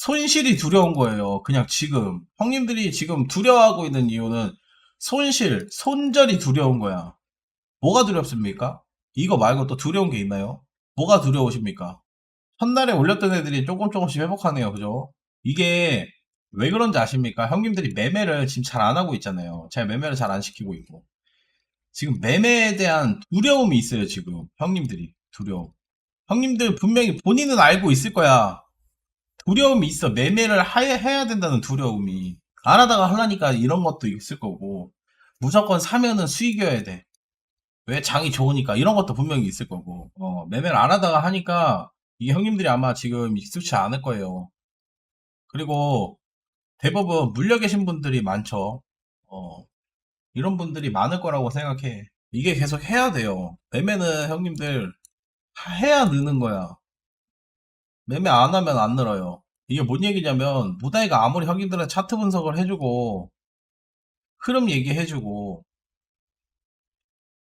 손실이 두려운 거예요. 그냥 지금. 형님들이 지금 두려워하고 있는 이유는 손실, 손절이 두려운 거야. 뭐가 두렵습니까? 이거 말고 또 두려운 게 있나요? 뭐가 두려우십니까? 첫날에 올렸던 애들이 조금 조금씩 회복하네요. 그죠? 이게 왜 그런지 아십니까? 형님들이 매매를 지금 잘 안 하고 있잖아요. 제가 매매를 잘 안 시키고 있고. 지금 매매에 대한 두려움이 있어요, 지금. 형님들이. 두려움. 형님들 분명히 본인은 알고 있을 거야. 두려움이 있어. 매매를 하- 해야 된다는 두려움이. 안 하다가 하려니까 이런 것도 있을 거고. 무조건 사면은 수익이어야 돼. 왜 장이 좋으니까 이런 것도 분명히 있을 거고. 어, 매매를 안 하다가 하니까 이게 형님들이 아마 지금 익숙치 않을 거예요. 그리고 대부분 물려 계신 분들이 많죠. 어, 이런 분들이 많을 거라고 생각해. 이게 계속 해야 돼요. 매매는 형님들 해야 느는 거야. 매매 안 하면 안 늘어요. 이게 뭔 얘기냐면 무다이가 아무리 형님들은 차트 분석을 해주고 흐름 얘기해주고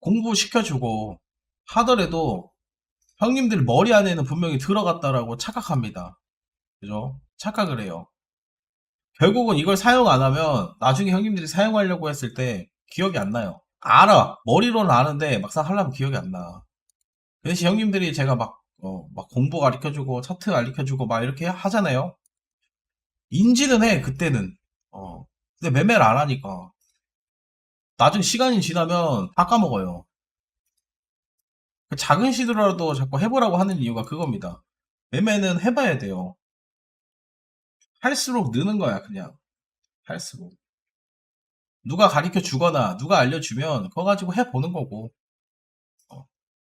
공부시켜주고 하더라도 형님들 머리 안에는 분명히 들어갔다라고 착각합니다. 그죠? 착각을 해요. 결국은 이걸 사용 안 하면 나중에 형님들이 사용하려고 했을 때 기억이 안 나요. 알아. 머리로는 아는데 막상 하려면 기억이 안 나. 그 대신 형님들이 제가 막, 어, 막 공부 가르쳐주고 차트 가르쳐주고 막 이렇게 하잖아요. 인지는 해, 그때는. 어. 근데 매매를 안 하니까. 나중에 시간이 지나면 다 까먹어요. 그 작은 시도라도 자꾸 해보라고 하는 이유가 그겁니다. 매매는 해봐야 돼요. 할수록 느는 거야, 그냥. 할수록. 누가 가르쳐 주거나 누가 알려주면 그거 가지고 해보는 거고.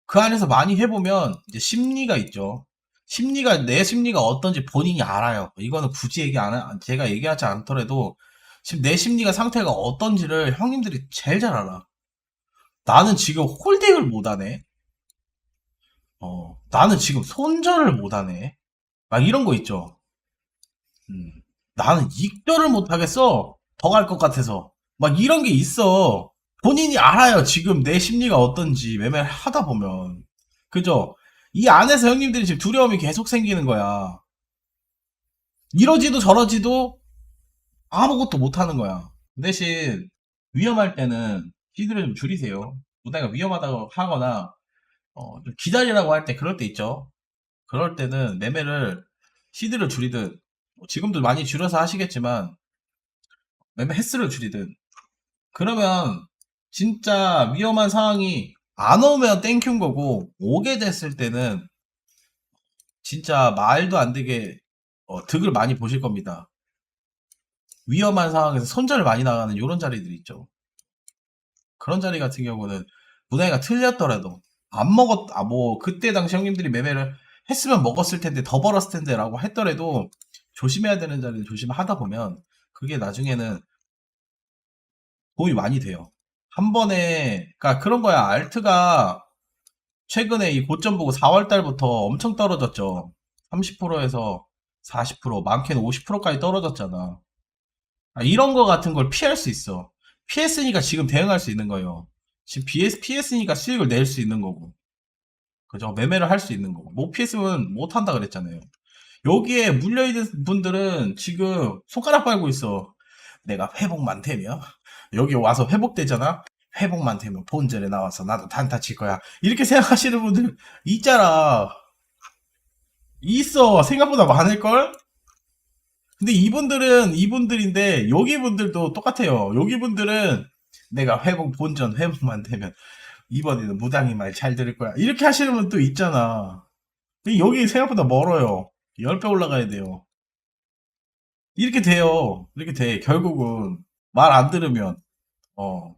어. 그 안에서 많이 해보면 이제 심리가 있죠. 심리가, 내 심리가 어떤지 본인이 알아요. 이거는 굳이 얘기 안, 하- 제가 얘기하지 않더라도 지금 내 심리가 상태가 어떤지를 형님들이 제일 잘 알아. 나는 지금 홀딩을 못하네. 어, 나는 지금 손절을 못하네. 막 이런 거 있죠. 음, 나는 익절을 못하겠어. 더 갈 것 같아서. 막 이런 게 있어. 본인이 알아요. 지금 내 심리가 어떤지 매매를 하다 보면. 그죠? 이 안에서 형님들이 지금 두려움이 계속 생기는 거야. 이러지도 저러지도 아무것도 못하는 거야. 그 대신 위험할 때는 시드를 좀 줄이세요. 무대가 위험하다고 하거나 어, 좀 기다리라고 할 때 그럴 때 있죠. 그럴 때는 매매를 시드를 줄이든 뭐 지금도 많이 줄여서 하시겠지만 매매 횟수를 줄이든 그러면 진짜 위험한 상황이 안 오면 땡큐인 거고 오게 됐을 때는 진짜 말도 안 되게 어, 득을 많이 보실 겁니다. 위험한 상황에서 손절을 많이 나가는 이런 자리들이 있죠. 그런 자리 같은 경우는 문화가 틀렸더라도 안 먹었 아 뭐 그때 당시 형님들이 매매를 했으면 먹었을 텐데 더 벌었을 텐데라고 했더라도 조심해야 되는 자리를 조심하다 보면 그게 나중에는 도움이 많이 돼요. 한 번에 그러니까 그런 거야. 알트가 최근에 이 고점 보고 4월 달부터 엄청 떨어졌죠. 30%에서 40%, 많게는 50%까지 떨어졌잖아. 아, 이런 거 같은 걸 피할 수 있어. 피했으니까 지금 대응할 수 있는 거예요. 지금 BS, 피했으니까 수익을 낼 수 있는 거고. 그죠? 매매를 할 수 있는 거고. 못 피했으면 못 한다 그랬잖아요. 여기에 물려있는 분들은 지금 손가락 빨고 있어. 내가 회복만 되면 여기 와서 회복되잖아. 회복만 되면 본전에 나와서 나도 단타 칠 거야. 이렇게 생각하시는 분들 있잖아. 있어. 생각보다 많을걸? 근데 이분들은 이분들인데 여기 분들도 똑같아요. 여기 분들은 내가 회복 본전 회복만 되면 이번에는 무당이 말 잘 들을 거야. 이렇게 하시는 분 또 있잖아. 근데 여기 생각보다 멀어요. 10배 올라가야 돼요. 이렇게 돼요. 이렇게 돼. 결국은 말 안 들으면 어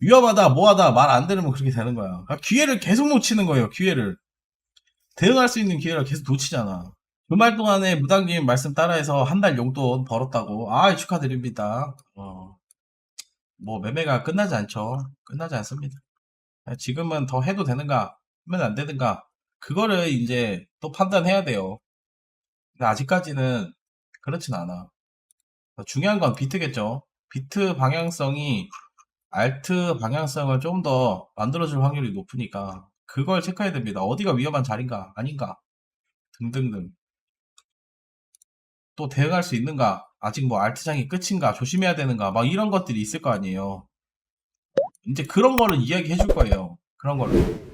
위험하다 뭐하다 말 안 들으면 그렇게 되는 거야. 그러니까 기회를 계속 놓치는 거예요. 기회를 대응할 수 있는 기회를 계속 놓치잖아. 그 말 동안에 무당님 말씀 따라해서 한 달 용돈 벌었다고. 아 축하드립니다. 어, 뭐 매매가 끝나지 않죠. 끝나지 않습니다. 지금은 더 해도 되는가 하면 안 되는가 그거를 이제 또 판단해야 돼요. 근데 아직까지는 그렇진 않아. 중요한 건 비트겠죠. 비트 방향성이 알트 방향성을 좀 더 만들어줄 확률이 높으니까 그걸 체크해야 됩니다. 어디가 위험한 자리인가 아닌가 등등등. 또 대응할 수 있는가? 아직 뭐 알트장이 끝인가? 조심해야 되는가? 막 이런 것들이 있을 거 아니에요. 이제 그런 거를 이야기해 줄 거예요. 그런 거를.